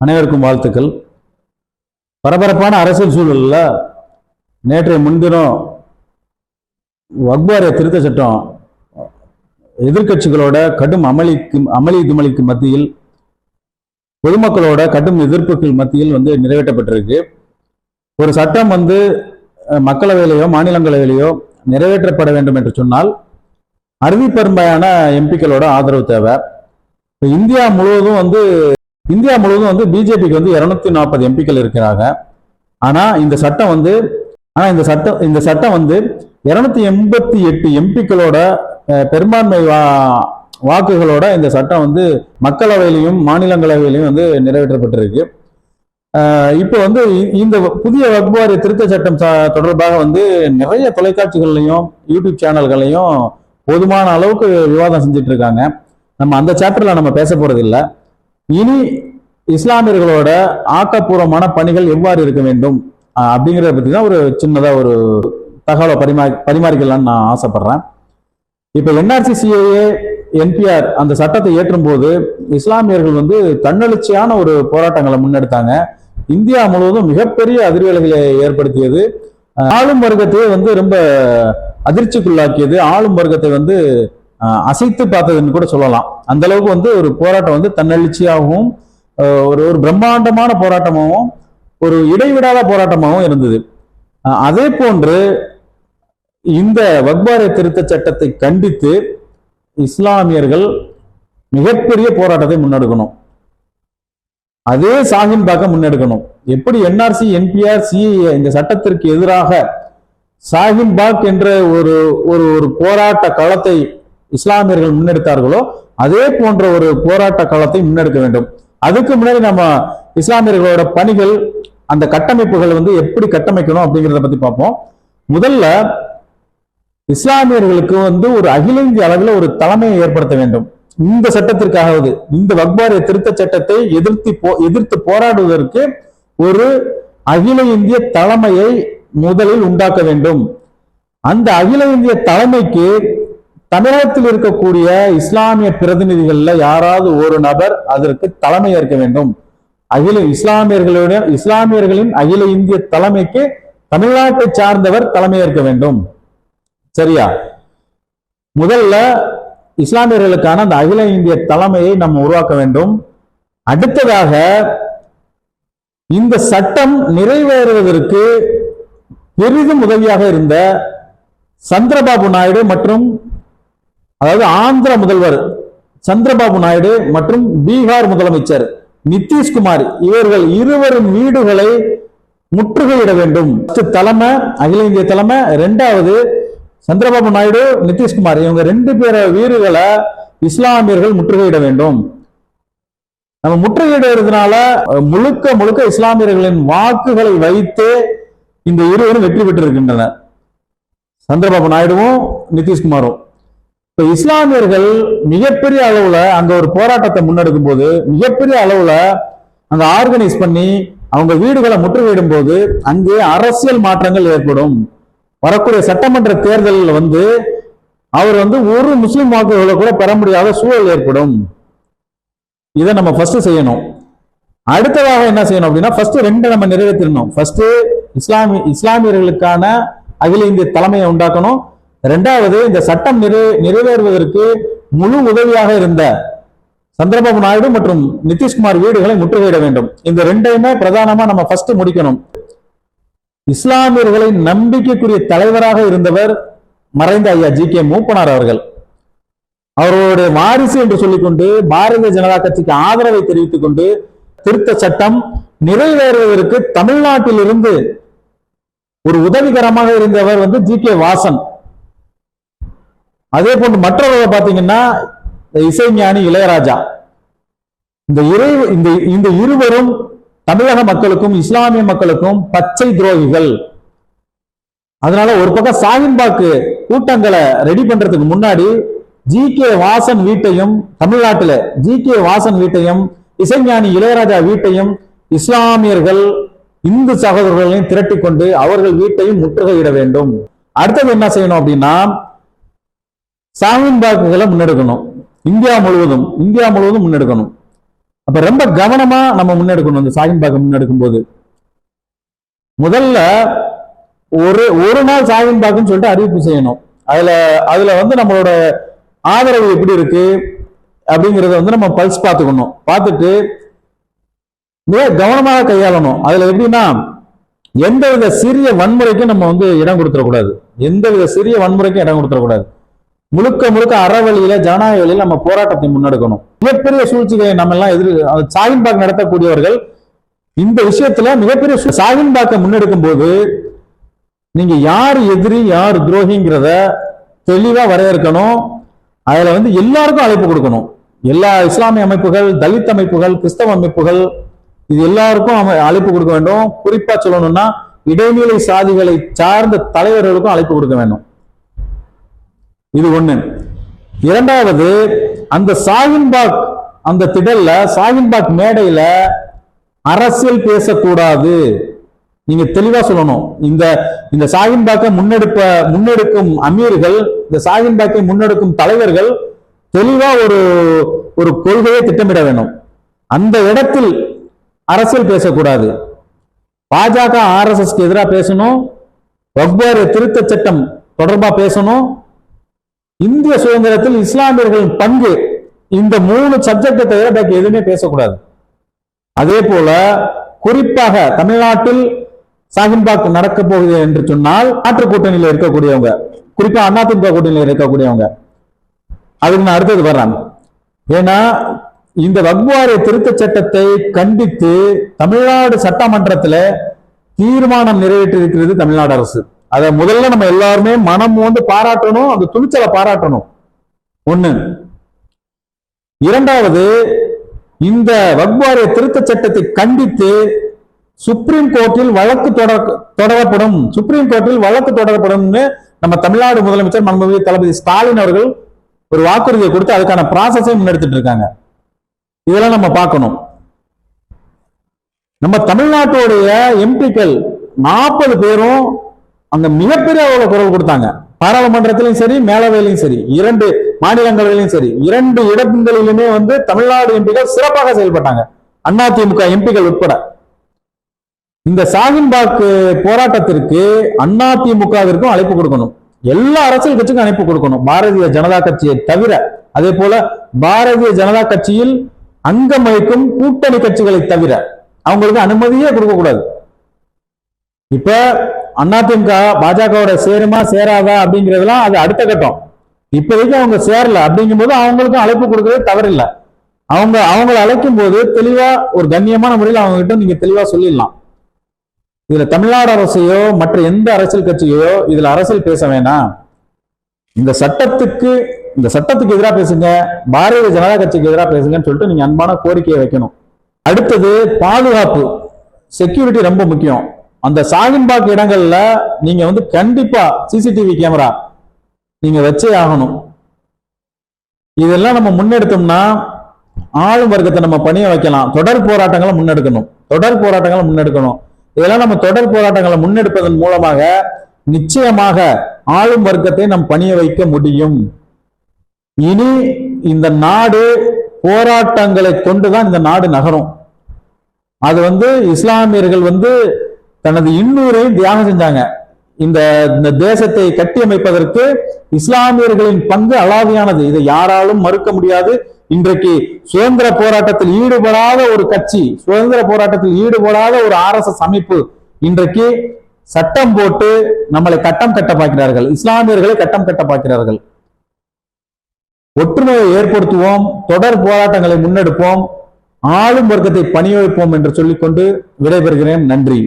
அனைவருக்கும் வாழ்த்துக்கள். பரபரப்பான அரசியல் சூழலில் நேற்றைய முன்தினம் வக்பாரிய திருத்த சட்டம் எதிர்க்கட்சிகளோட கடும் அமளிக்கு அமளி துமளிக்கு மத்தியில் பொதுமக்களோட கடும் எதிர்ப்புகள் மத்தியில் வந்து நிறைவேற்றப்பட்டிருக்கு. ஒரு சட்டம் வந்து மக்களவையிலையோ மக்களவையிலேயோ மாநிலங்களவையிலேயோ நிறைவேற்றப்பட வேண்டும் என்று சொன்னால் அறுதிப்பெரும்பாலான எம்பிக்களோட ஆதரவு தேவை. இப்போ இந்தியா முழுவதும் வந்து இந்தியா முழுவதும் வந்து பிஜேபிக்கு வந்து இருநூத்தி நாற்பது எம்பிக்கள் இருக்கிறாங்க. ஆனா இந்த சட்டம் வந்து ஆனா இந்த சட்டம் இந்த சட்டம் வந்து இருநூத்தி எண்பத்தி எட்டு எம்பிக்களோட பெரும்பான்மை வா வாக்குகளோட இந்த சட்டம் வந்து மக்களவையிலையும் மாநிலங்களவையிலையும் வந்து நிறைவேற்றப்பட்டிருக்கு. இப்போ வந்து இந்த புதிய வக்பாரி திருத்த சட்டம் தொடர்பாக வந்து நிறைய தொலைக்காட்சிகள்லையும் யூடியூப் சேனல்களையும் போதுமான அளவுக்கு விவாதம் செஞ்சுட்டு இருக்காங்க நம்ம அந்த சாப்டர்ல நம்ம பேச போறது இல்லை இனி இஸ்லாமியர்களோட ஆக்கப்பூர்வமான பணிகள் எவ்வாறு இருக்க வேண்டும்? அப்படிங்கிறத பத்தி தான் ஒரு சின்னதா ஒரு தகவலை பரிமா பரிமாறிக்கலாம்னு நான் ஆசைப்படுறேன். இப்ப என்ஆர்சி சிஏஏ என்பிஆர் அந்த சட்டத்தை ஏற்றும் போது இஸ்லாமியர்கள் வந்து தன்னெழுச்சியான ஒரு போராட்டங்களை முன்னெடுத்தாங்க. இந்தியா முழுவதும் மிகப்பெரிய அதிர்வலைகளை ஏற்படுத்தியது. ஆளும் வர்க்கத்தையே வந்து ரொம்ப அதிர்ச்சிக்குள்ளாக்கியது. ஆளும் வர்க்கத்தை வந்து அசைத்து பார்த்ததுன்னு கூட சொல்லலாம். அந்த அளவுக்கு வந்து ஒரு போராட்டம் வந்து தன்னெழுச்சியாகவும் ஒரு ஒரு பிரம்மாண்டமான போராட்டமாகவும் ஒரு இடைவிடாத போராட்டமாகவும் இருந்தது. அதே போன்று இந்த வக்பாரிய திருத்த சட்டத்தை கண்டித்து இஸ்லாமியர்கள் மிகப்பெரிய போராட்டத்தை முன்னெடுக்கணும். அதே சாகின் பாக்க முன்னெடுக்கணும். எப்படி என்ஆர்சி என்பிஆர் சிஏ இந்த சட்டத்திற்கு எதிராக சாகின் பாக் என்ற ஒரு ஒரு ஒரு போராட்ட களத்தை இஸ்லாமியர்கள் முன்னெடுத்தார்களோ அதே போன்ற ஒரு போராட்ட காலத்தை முன்னெடுக்க வேண்டும். அதுக்கு முன்னாடி நம்ம இஸ்லாமியர்களோட பணிகள் அந்த கட்டமைப்புகள் வந்து எப்படி கட்டமைக்கணும் அப்படிங்கிறத பத்தி பார்ப்போம். முதல்ல இஸ்லாமியர்களுக்கு வந்து ஒரு அகில இந்திய அளவில் ஒரு தலைமையை ஏற்படுத்த வேண்டும். இந்த சட்டத்திற்காகவது இந்த வக்பாரிய திருத்த சட்டத்தை எதிர்த்து போ எதிர்த்து போராடுவதற்கு ஒரு அகில இந்திய தலைமையை முதலில் உண்டாக்க வேண்டும். அந்த அகில இந்திய தலைமைக்கு தமிழகத்தில் இருக்கக்கூடிய இஸ்லாமிய பிரதிநிதிகள்ல யாராவது ஒரு நபர் அதற்கு தலைமை ஏற்க வேண்டும். அகில இஸ்லாமியர்களுடைய இஸ்லாமியர்களின் அகில இந்திய தலைமைக்கு தமிழ்நாட்டை சார்ந்தவர் தலைமை ஏற்க வேண்டும். சரியா? முதல்ல இஸ்லாமியர்களுக்கான அந்த அகில இந்திய தலைமையை நம்ம உருவாக்க வேண்டும். அடுத்ததாக இந்த சட்டம் நிறைவேறுவதற்கு பெரிதும் உதவியாக இருந்த சந்திரபாபு நாயுடு மற்றும் அதாவது ஆந்திர முதல்வர் சந்திரபாபு நாயுடு மற்றும் பீகார் முதலமைச்சர் நிதிஷ்குமார் இவர்கள் இருவரும் வீடுகளை முற்றுகையிட வேண்டும். தலைமை அகில இந்திய தலைமை ரெண்டாவது சந்திரபாபு நாயுடு நிதிஷ்குமார். இவங்க ரெண்டு பேர வீடுகளை இஸ்லாமியர்கள் முற்றுகையிட வேண்டும். நம்ம முற்றுகையிடுறதுனால முழுக்க முழுக்க இஸ்லாமியர்களின் வாக்குகளை வைத்து இந்த இருவரும் வெற்றி பெற்றிருக்கின்றனர். சந்திரபாபு நாயுடுவும் நிதிஷ்குமாரும். இப்ப இஸ்லாமியர்கள் மிகப்பெரிய அளவுல அங்க ஒரு போராட்டத்தை முன்னெடுக்கும் போது மிகப்பெரிய அளவுல அங்க ஆர்கனைஸ் பண்ணி அவங்க வீடுகளை முற்றுகையிடும் போது அங்கே அரசியல் மாற்றங்கள் ஏற்படும். வரக்கூடிய சட்டமன்ற தேர்தலில் வந்து அவர் வந்து ஒரு முஸ்லிம் வாக்குகளை கூட பெற முடியாத சூழல் ஏற்படும். இதை நம்ம ஃபர்ஸ்ட் செய்யணும். அடுத்ததாக என்ன செய்யணும் அப்படின்னா ஃபர்ஸ்ட் ரெண்டு நம்ம நிறைவேற்றணும் ஃபர்ஸ்ட் இஸ்லாமி இஸ்லாமியர்களுக்கான அகில இந்திய தலைமையை உண்டாக்கணும். ரெண்டாவது இந்த சட்டம் நிறை நிறைவேறுவதற்கு முழு உதவியாக இருந்த சந்திரபாபு நாயுடு மற்றும் நிதிஷ்குமார் வீடுகளை முற்றுகையிட வேண்டும். இந்த ரெண்டையுமே பிரதானமா நம்ம ஃபர்ஸ்ட் முடிக்கணும். இஸ்லாமியர்களை நம்பிக்கைக்குரிய தலைவராக இருந்தவர் மறைந்த ஐயா ஜி கே மூப்பனார் அவர்கள். அவர்களுடைய வாரிசு என்று சொல்லிக்கொண்டு பாரதிய ஜனதா கட்சிக்கு ஆதரவை தெரிவித்துக் கொண்டு திருத்த சட்டம் நிறைவேறுவதற்கு தமிழ்நாட்டில் இருந்து ஒரு உதவிகரமாக இருந்தவர் வந்து ஜி கே வாசன். அதே போன்று மற்றவர்களை பார்த்தீங்கன்னா இசைஞானி இளையராஜா. இந்த இறை இந்த இந்த இருவரும் தமிழக மக்களுக்கும் இஸ்லாமிய மக்களுக்கும் பச்சை துரோகிகள். அதனால ஒரு பக்கம் சாகின்பாக்கு கூட்டங்களை ரெடி பண்றதுக்கு முன்னாடி ஜி கே வாசன் வீட்டையும் தமிழ்நாட்டில் ஜி கே வாசன் வீட்டையும் இசைஞானி இளையராஜா வீட்டையும் இஸ்லாமியர்கள் இந்து சகோதரர்களையும் திரட்டி கொண்டு அவர்கள் வீட்டையும் முற்றுகையிட வேண்டும். அடுத்தது என்ன செய்யணும் அப்படின்னா சாகின்பாக்குகளை முன்னெடுக்கணும். இந்தியா முழுவதும் இந்தியா முழுவதும் முன்னெடுக்கணும். அப்ப ரொம்ப கவனமா நம்ம முன்னெடுக்கணும். இந்த சாகின் பாக்கை முன்னெடுக்கும் போது முதல்ல ஒரு ஒரு நாள் சாகின் பாக்குன்னு சொல்லிட்டு அறிவிப்பு செய்யணும். அதுல அதுல வந்து நம்மளோட ஆதரவு எப்படி இருக்கு அப்படிங்கறத வந்து நம்ம பல்ஸ் பார்த்துக்கணும். பார்த்துட்டு மிக கவனமாக கையாளணும். அதுல எப்படின்னா எந்தவித சிறிய வன்முறைக்கும் நம்ம வந்து இடம் கொடுத்துடக்கூடாது. எந்தவித சிறிய வன்முறைக்கும் இடம் கொடுத்துடக்கூடாது. முழுக்க முழுக்க அறவழியில ஜனநாயக வழியில நம்ம போராட்டத்தை முன்னெடுக்கணும். மிகப்பெரிய சூழ்ச்சிகளை நம்ம எல்லாம் எதிர் சாகின்பாக் நடத்தக்கூடியவர்கள் இந்த விஷயத்துல மிகப்பெரிய சூ- முன்னெடுக்கும் போது நீங்க யார் எதிரி யார் துரோகிங்கிறத தெளிவா வரையறுக்கணும். அதுல வந்து எல்லாருக்கும் அழைப்பு கொடுக்கணும். எல்லா இஸ்லாமிய அமைப்புகள் தலித் அமைப்புகள் கிறிஸ்தவ அமைப்புகள் இது எல்லாருக்கும் அழைப்பு கொடுக்க வேண்டும். குறிப்பா சொல்லணும்னா இடைநிலை சாதிகளை சார்ந்த தலைவர்களுக்கும் அழைப்பு கொடுக்க வேண்டும். இது ஒண்ணு. இரண்டாவது அந்த சாகின்பாக் அந்த திடல்ல சாகின்பாக் மேடையில அரசியல் பேசக்கூடாது. நீங்க தெளிவா சொல்லணும். இந்த இந்த சாகின்பாக்கை முன்னெடுப்ப முன்னெடுக்கும் அமீர்கள் இந்த சாகின்பாக்கை முன்னெடுக்கும் தலைவர்கள் தெளிவா ஒரு ஒரு கொள்கையை திட்டமிட வேண்டும் அந்த இடத்தில் அரசியல் பேசக்கூடாது. பாஜக ஆர்எஸ்எஸ்க்கு எதிராக பேசணும். வக்பார் திருத்த சட்டம் தொடர்பா பேசணும். இந்திய சுதந்திரத்தில் இஸ்லாமியர்களின் பங்கு இந்த மூணு சப்ஜெக்டை தவிர பாக்கி எதுவுமே பேசக்கூடாது. அதே போல குறிப்பாக தமிழ்நாட்டில் சாகின்பாக் நடக்க போகுது என்று சொன்னால் மாற்று கூட்டணியில் இருக்கக்கூடியவங்க குறிப்பா அதிமுக கூட்டணியில் இருக்கக்கூடியவங்க அதுக்கு நான் அடுத்தது வர்றேன். ஏன்னா இந்த வக்வாரிய திருத்த சட்டத்தை கண்டித்து தமிழ்நாடு சட்டமன்றத்தில் தீர்மானம் நிறைவேற்றிருக்கிறது தமிழ்நாடு அரசு. அதை முதல்ல நம்ம எல்லாருமே மனம் வந்து பாராட்டணும் அந்த துணிச்சலை பாராட்டணும். ஒண்ணு. இரண்டாவது இந்த வக்வாரிய திருத்த சட்டத்தை கண்டித்து சுப்ரீம் கோர்ட்டில் வழக்கு தொடரப்படும் சுப்ரீம் கோர்ட்டில் வழக்கு தொடரப்படும்னு நம்ம தமிழ்நாடு முதலமைச்சர் மாண்புமிகு தளபதி ஸ்டாலின் அவர்கள் ஒரு வாக்குறுதியை கொடுத்து அதுக்கான ப்ராசஸை முன்னெடுத்துட்டு இருக்காங்க. இதெல்லாம் நம்ம பார்க்கணும். நம்ம தமிழ்நாட்டுடைய எம்பிக்கள் நாற்பது பேரும் அந்த மிகப்பெரிய அளவுல குரல் கொடுத்தாங்க. பாராளுமன்றத்திலும் சரி மேலவையிலும் சரி இரண்டு மாநிலங்களிலும் சரி இரண்டு இடங்களிலுமே வந்து தமிழ்நாடு எம்பிகள் சிறப்பாக செயல்பட்டாங்க. அதிமுக எம்பிக்கள் உட்பட. இந்த சாகின்பாக் போராட்டத்திற்கு அதிமுகவிற்கும் அழைப்பு கொடுக்கணும். எல்லா அரசியல் கட்சிக்கும் அழைப்பு கொடுக்கணும். பாரதிய ஜனதா கட்சியை தவிர அதே போல பாரதிய ஜனதா கட்சியில் அங்கம் வகிக்கும் கூட்டணி கட்சிகளை தவிர அவங்களுக்கு அனுமதியே கொடுக்க கூடாது இப்ப அதிமுக பாஜகவோட சேருமா சேராதா அப்படிங்கிறதுலாம் அது அடுத்த கட்டம். இப்போதைக்கு அவங்க சேரல அப்படிங்கும்போது அவங்களுக்கும் அழைப்பு கொடுக்கறது தவறில்லை. அவங்க அவங்கள அழைக்கும் போது தெளிவா ஒரு கண்ணியமான முறையில் அவங்க கிட்ட நீங்க தெளிவா சொல்லிடலாம். இதுல தமிழ்நாடு அரசையோ மற்ற எந்த அரசியல் கட்சியோ இதுல அரசியல் பேச வேணாம். இந்த சட்டத்துக்கு இந்த சட்டத்துக்கு எதிராக பேசுங்க பாரதிய ஜனதா கட்சிக்கு எதிராக பேசுங்கன்னு சொல்லிட்டு நீங்க அன்பான கோரிக்கையை வைக்கணும். அடுத்தது பாதுகாப்பு. செக்யூரிட்டி ரொம்ப முக்கியம். அந்த சாகின்பாக் இடங்கள்ல நீங்க வந்து கண்டிப்பா சிசிடிவி கேமரா நீங்க வச்சே ஆகணும். இதெல்லாம் நம்ம முன்னெடுத்தோம்னா ஆளும் வர்க்கத்தை நம்ம பணிய வைக்கலாம். தொடர் போராட்டங்களை முன்னெடுக்கணும். தொடர் போராட்டங்களை முன்னெடுக்கணும். இதெல்லாம் நம்ம தொடர் போராட்டங்களை முன்னெடுப்பதன் மூலமாக நிச்சயமாக ஆளும் வர்க்கத்தை நம் பணிய வைக்க முடியும். இனி இந்த நாடு போராட்டங்களை கொண்டுதான் இந்த நாடு நகரும். அது வந்து இஸ்லாமியர்கள் வந்து தனது இன்னூரையும் தியாகம் செஞ்சாங்க. இந்த இந்த தேசத்தை கட்டியமைப்பதற்கு இஸ்லாமியர்களின் பங்கு அலாதியானது. இதை யாராலும் மறுக்க முடியாது. இன்றைக்கு சுதந்திர போராட்டத்தில் ஈடுபடாத ஒரு கட்சி சுதந்திர போராட்டத்தில் ஈடுபடாத ஒரு ஆர்எஸ்எஸ் அமைப்பு இன்றைக்கு சட்டம் போட்டு நம்மளை கட்டம் கட்ட பார்க்கிறார்கள். இஸ்லாமியர்களை கட்டம் கட்ட பார்க்கிறார்கள். ஒற்றுமையை ஏற்படுத்துவோம் தொடர் போராட்டங்களை முன்னெடுப்போம் ஆளும் வர்க்கத்தை பணி வைப்போம் என்று சொல்லிக்கொண்டு விடைபெறுகிறேன். நன்றி.